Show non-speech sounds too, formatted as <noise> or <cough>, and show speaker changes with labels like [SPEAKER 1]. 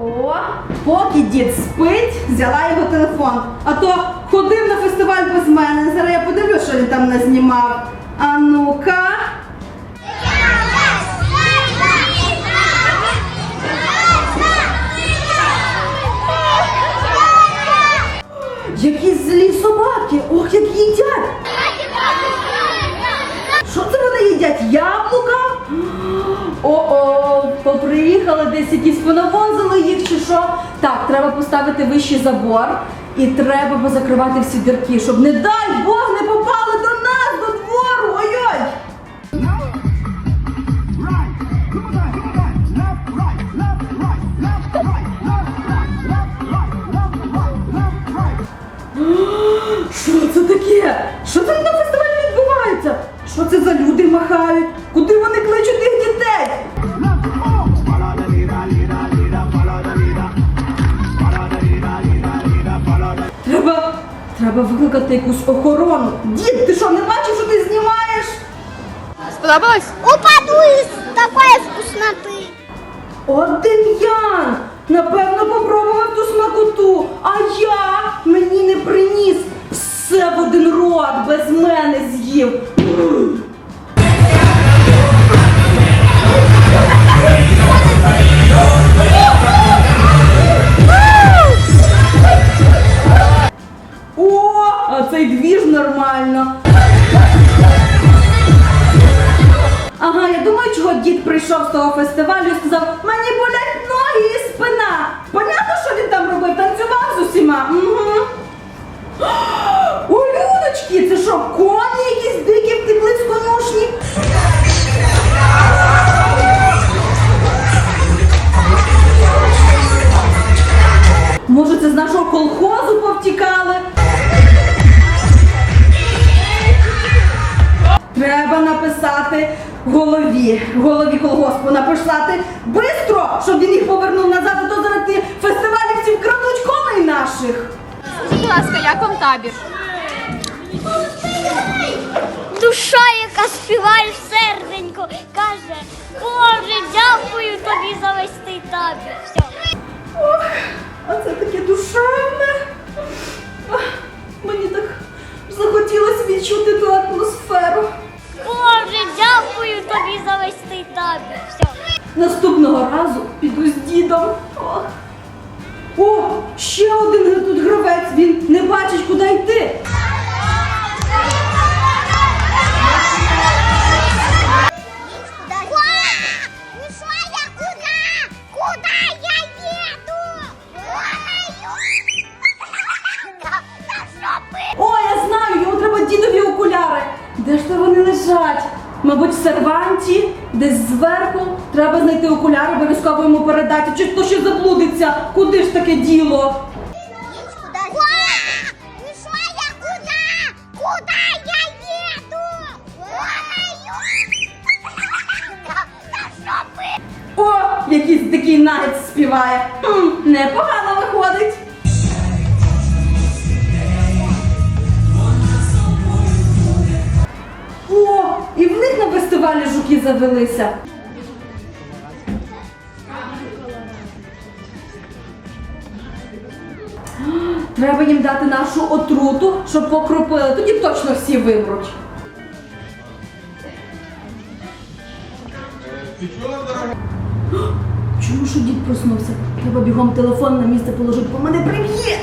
[SPEAKER 1] О, поки дід спить, взяла його телефон. А то ходив на фестиваль без мене. Зараз я подивлюсь, що він там не знімав. А ну-ка. Які злі собаки! Ох, як їдять! Що це вони їдять? Яблука? О-о, десь якісь понавозили їх чи що. Так, треба поставити вищий забор і треба позакривати всі дірки, щоб не дай Бог не попали до нас, до двору. Ой-ой! <gasps> Що це таке? Що це на фестивалі відбувається? Що це за люди махають? Треба, викликати якусь охорону. Дід, ти що, не бачиш, що ти знімаєш?
[SPEAKER 2] Сподобалось?
[SPEAKER 3] Упаду із такої вкусноти.
[SPEAKER 1] От Дем'ян! Напевно, попробував ту смакоту, а я мені не приніс. Все в один рот без мене з'їв. Я думаю, чого дід прийшов з того фестивалю і сказав, мені болять ноги і спина. Понятно, що він там робив? Танцював з усіма. Угу. <gasps> О, людочки, це що, коні якісь дикі втекли з конюшні? Може, це з нашого колхозу повтікали? Голові, голові колгоспу написати бистро, щоб він їх повернув назад, а то зараз ті фестивалівці вкрадуть коней наших.
[SPEAKER 2] Скажіть, будь ласка, як вам табір?
[SPEAKER 3] Душа, яка співає в серденько, каже, Боже, дякую тобі за весь цей табір. Все.
[SPEAKER 1] Ох, а це таке душевне. Мені так захотілося відчути ту атмосферу.
[SPEAKER 3] Табір. Все.
[SPEAKER 1] Наступного разу піду з дідом. О, ще один тут гравець, він не бачить, куди йти. О, я знаю, йому треба дідові окуляри. Де ж то вони лежать? Мабуть, в серванті, десь зверху. Треба знайти окуляри, обов'язково йому передати. Чи то ще заблудиться? Куди ж таке діло? О, якийсь такий нагець співає. Непогано виходить. Завелися. Треба їм дати нашу отруту, щоб покропили. Тоді точно всі вимруть. Чому що дід проснувся? Треба бігом телефон на місце положити, бо мене приб'є.